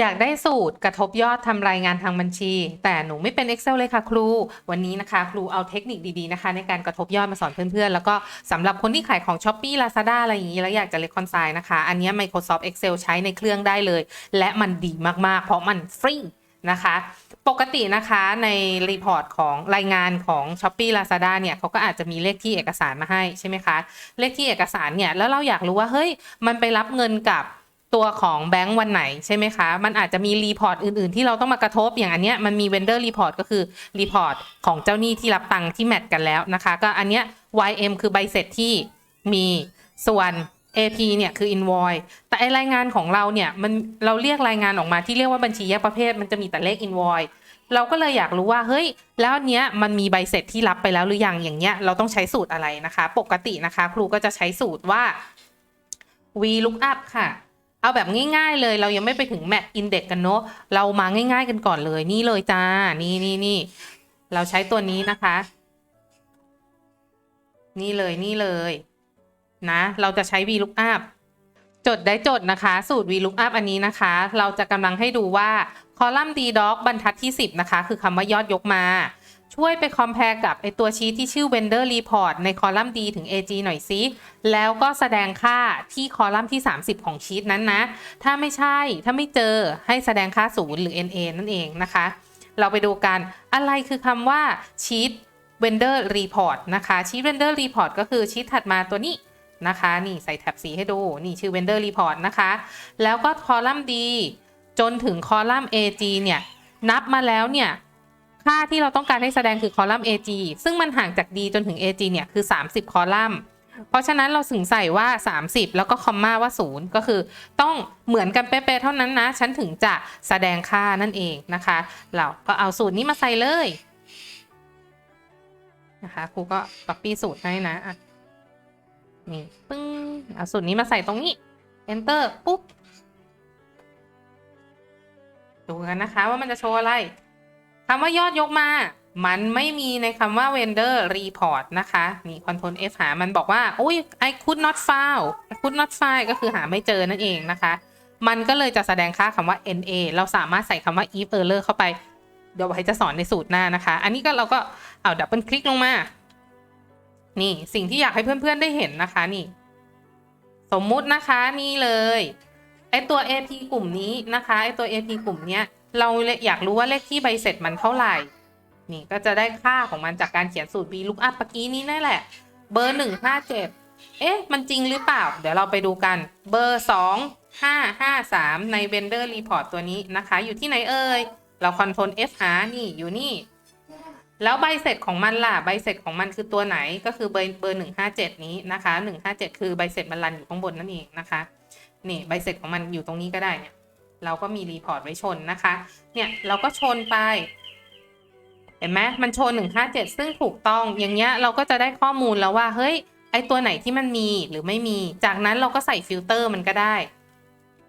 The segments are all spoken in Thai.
อยากได้สูตรกระทบยอดทำรายงานทางบัญชี แต่หนูไม่เป็น Excel เลยค่ะครู วันนี้นะคะครูเอาเทคนิคดีๆนะคะ ในการกระทบยอดมาสอนเพื่อนๆ แล้วก็สำหรับคนที่ขายของ s h อ p e e Lazada อะไรอย่างนี้แล้วอยากจะ reconcile นะคะ อันนี้ Microsoft Excel ใช้ในเครื่องได้เลย และมันดีมากๆ เพราะมันฟรีนะคะ ปกตินะคะในรีพอร์ตของรายงานของ s h อ p e e Lazada เนี่ยเขาก็อาจจะมีเลขที่เอกสารมาให้ใช่ไหมคะ เลขที่เอกสารเนี่ยแล้วเราอยากรู้ว่าเฮ้ยมันไปรับเงินกับ ตัวของแบงก์วันไหนใช่ไหมคะ มันอาจจะมีรีพอร์ตอื่นๆ ที่เราต้องมากระทบอย่างอันเนี้ยมันมี vendor report ก็คือรีพอร์ตของเจ้าหนี้ที่รับตังค์ที่แมทกันแล้วนะคะ ก็อันเนี้ย YM คือใบเสร็จที่มีส่วน AP เนี่ยคือ invoice แต่ไอรายงานของเราเนี่ยมันเราเรียกรายงานออกมาที่เรียกว่าบัญชีแยกประเภท มันจะมีแต่เลข invoice เราก็เลยอยากรู้ว่าเฮ้ยแล้วอันเนี้ยมันมีใบเสร็จที่รับไปแล้วหรือยังอย่างเงี้ยเราต้องใช้สูตรอะไรนะคะ ปกตินะคะ ครูก็จะใช้สูตรว่า v lookup ค่ะ เอาแบบง่ายๆเลย เรายังไม่ไปถึง map index กันเนาะเรามาง่าย ๆ กันก่อนเลยนี่เลยจ้า นี่นี่นี่เราใช้ตัวนี้นะคะ นี่เลยนี่เลย นะ เราจะใช้ v lookup จดได้จดนะคะ สูตร v lookup อันนี้นะคะ เราจะกำลังให้ดูว่าคอลัมน์ d doc บรรทัดที่ 10 นะคะ คือคำว่ายอดยกมา ช่วยไปคอมเพลกับไอตัวชีทที่ชื่อ vendor report ในคอลัมน์ D ถึง AG หน่อยซิแล้วก็แสดงค่าที่คอลัมน์ที่ 30 ของชีทนั้นนะ ถ้าไม่ใช่ ถ้าไม่เจอให้แสดงค่าศูนย์หรือ NA นั่นเองนะคะ เราไปดูกัน อะไรคือคำว่าชีท vendor report นะคะชีท vendor report ก็คือชีทถัดมาตัวนี้นะคะ นี่ใส่แท็บสีให้ดู นี่ชื่อ vendor report นะคะ แล้วก็คอลัมน์ D จนถึงคอลัมน์ AG เนี่ย นับมาแล้วเนี่ย ค่าที่เราต้องการให้แสดงคือคอลัมน์ AG ซึ่งมันห่างจาก D จนถึง AG เนี่ยคือ 30 คอลัมน์ เพราะฉะนั้นเราถึงใส่ว่า 30 แล้วก็คอมมาว่า 0 ก็คือต้องเหมือนกันเป๊ะๆเท่านั้นนะ ฉันถึงจะแสดงค่านั่นเองนะคะ เราก็เอาสูตรนี้มาใส่เลยนะคะครูก็ copy สูตรให้นะอะนี่ปึ้งเอาสูตรนี้มาใส่ตรงนี้ enter ปุ๊บดูกันนะคะว่ามันจะโชว์อะไร คำว่ายอดยกมา มันไม่มีในคำว่า vendor report นะคะ นี่ control F หา มันบอกว่าโอ้ย I could not find I could not find ก็คือหาไม่เจอนั่นเองนะคะ มันก็เลยจะแสดงค่าคำว่า NA เราสามารถใส่คำว่า if error เข้าไป เดี๋ยวไว้จะสอนในสูตรหน้านะคะ อันนี้ก็เราก็เอาดับเบิลคลิกลงมา นี่สิ่งที่อยากให้เพื่อนๆได้เห็นนะคะนี่ สมมุตินะคะนี่เลยไอตัว AP กลุ่มนี้นะคะไอตัว AP กลุ่มเนี้ย เราอยากรู้ว่าเลขที่ใบเสร็จมันเท่าไหร่ นี่ก็จะได้ค่าของมันจากการเขียนสูตร v lookup เมื่อกี้นี้นั่นแหละ เบอร์หนึ่งห้าเจ็ดเอ๊ะ มันจริงหรือเปล่า เดี๋ยวเราไปดูกัน เบอร์สองห้าห้าสามใน vendor report ตัวนี้นะคะ อยู่ที่ไหนเอ่ย เรา control F หานี่อยู่นี่ แล้วใบเสร็จของมันล่ะ ใบเสร็จของมันคือตัวไหน ก็คือเบอร์เบอร์หนึ่งห้าเจ็ดนี้นะคะหนึ่งห้าเจ็ดคือใบเสร็จมันรันอยู่ข้างบนนั่นเองนะคะ นี่ใบเสร็จของมันอยู่ตรงนี้ก็ได้เนี่ย เราก็มีรีพอร์ตไว้ชนนะคะ เนี่ยเราก็ชนไป เห็นไหมมันชน 157 ซึ่งถูกต้อง อย่างเงี้ยเราก็จะได้ข้อมูลแล้วว่า เฮ้ย ไอตัวไหนที่มันมีหรือไม่มี จากนั้นเราก็ใส่ฟิลเตอร์มันก็ได้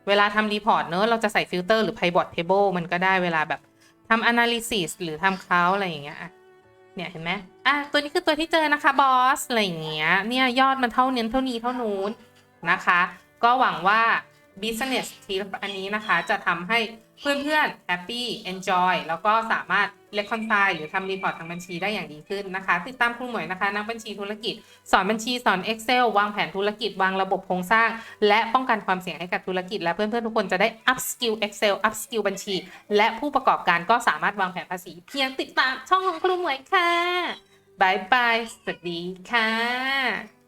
เวลาทำรีพอร์ตเนอะเราจะใส่ฟิลเตอร์หรือ pivot table มันก็ได้เวลาแบบทำ analysis หรือทำ count อะไรอย่างเงี้ยเนี่ยเห็นไหมอะตัวนี้คือตัวที่เจอนะคะบอสอะไรอย่างเงี้ย เนี่ยยอดมันเท่านี้เท่านี้เท่านู้นนะคะ ก็หวังว่า business tip อันนี้นะคะจะทำให้เพื่อนๆ happy enjoy แล้วก็สามารถ reconcile หรือทำรีพอร์ตทางบัญชีได้อย่างดีขึ้นนะคะ ติดตามครูหมวยนะคะ นักบัญชีธุรกิจ สอนบัญชีสอน Excel วางแผนธุรกิจ วางระบบโครงสร้าง และป้องกันความเสี่ยงให้กับธุรกิจ และเพื่อนๆ ทุกคนจะได้ up skill Excel up skill บัญชี และผู้ประกอบการก็สามารถวางแผนภาษี เพียงติดตามช่องของครูหมวยค่ะบายบายสวัสดีค่ะ